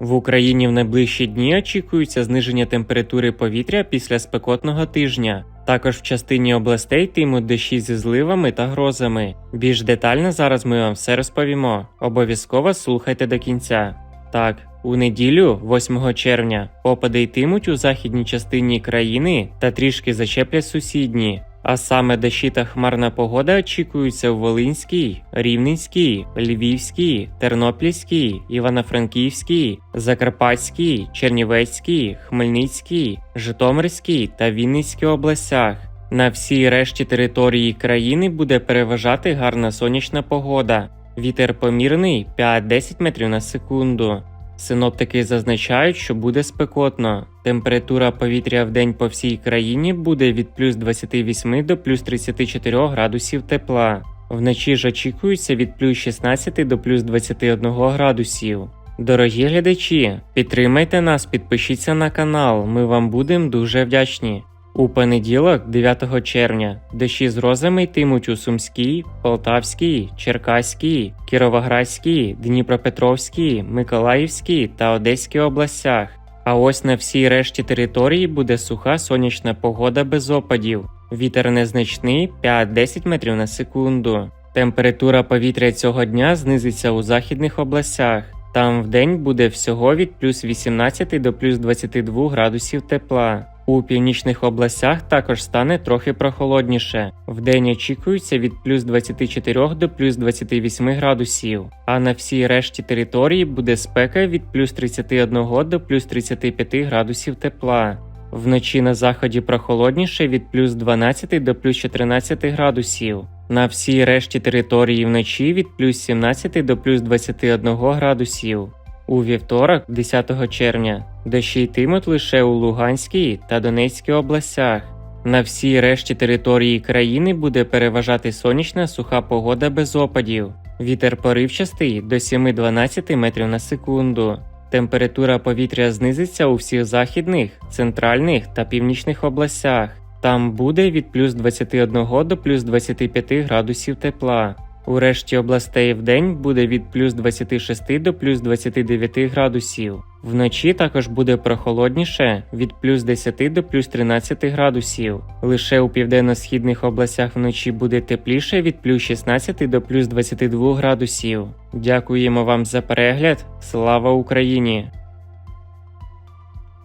В Україні в найближчі дні очікується зниження температури повітря після спекотного тижня. Також в частині областей йтимуть дощі зі зливами та грозами. Більш детально зараз ми вам все розповімо. Обов'язково слухайте до кінця. Так, у неділю, 8 червня, опади йтимуть у західній частині країни та трішки зачеплять сусідні. А саме дощі та хмарна погода очікуються у Волинській, Рівненській, Львівській, Тернопільській, Івано-Франківській, Закарпатській, Чернівецькій, Хмельницькій, Житомирській та Вінницькій областях. На всій решті території країни буде переважати гарна сонячна погода. Вітер помірний 5-10 метрів на секунду. Синоптики зазначають, що буде спекотно. Температура повітря в день по всій країні буде від плюс 28 до плюс 34 градусів тепла. Вночі ж очікується від плюс 16 до плюс 21 градусів. Дорогі глядачі, підтримайте нас, підпишіться на канал, ми вам будемо дуже вдячні. У понеділок, 9 червня, дощі з грозами йтимуть у Сумській, Полтавській, Черкаській, Кіровоградській, Дніпропетровській, Миколаївській та Одеській областях. А ось на всій решті території буде суха сонячна погода без опадів. Вітер незначний 5-10 метрів на секунду. Температура повітря цього дня знизиться у західних областях. Там вдень буде всього від плюс 18 до плюс 22 градусів тепла. У північних областях також стане трохи прохолодніше. Вдень очікується від плюс 24 до плюс 28 градусів, а на всій решті території буде спека від плюс 31 до плюс 35 градусів тепла. Вночі на заході прохолодніше від плюс 12 до плюс 14 градусів. На всій решті території вночі від плюс 17 до плюс 21 градусів. У вівторок, 10 червня, дощі йтимуть лише у Луганській та Донецькій областях. На всій решті території країни буде переважати сонячна суха погода без опадів. Вітер поривчастий до 7-12 метрів на секунду. Температура повітря знизиться у всіх західних, центральних та північних областях. Там буде від плюс 21 до плюс 25 градусів тепла. У решті областей в день буде від плюс 26 до плюс 29 градусів. Вночі також буде прохолодніше від плюс 10 до плюс 13 градусів. Лише у південно-східних областях вночі буде тепліше від плюс 16 до плюс 22 градусів. Дякуємо вам за перегляд. Слава Україні!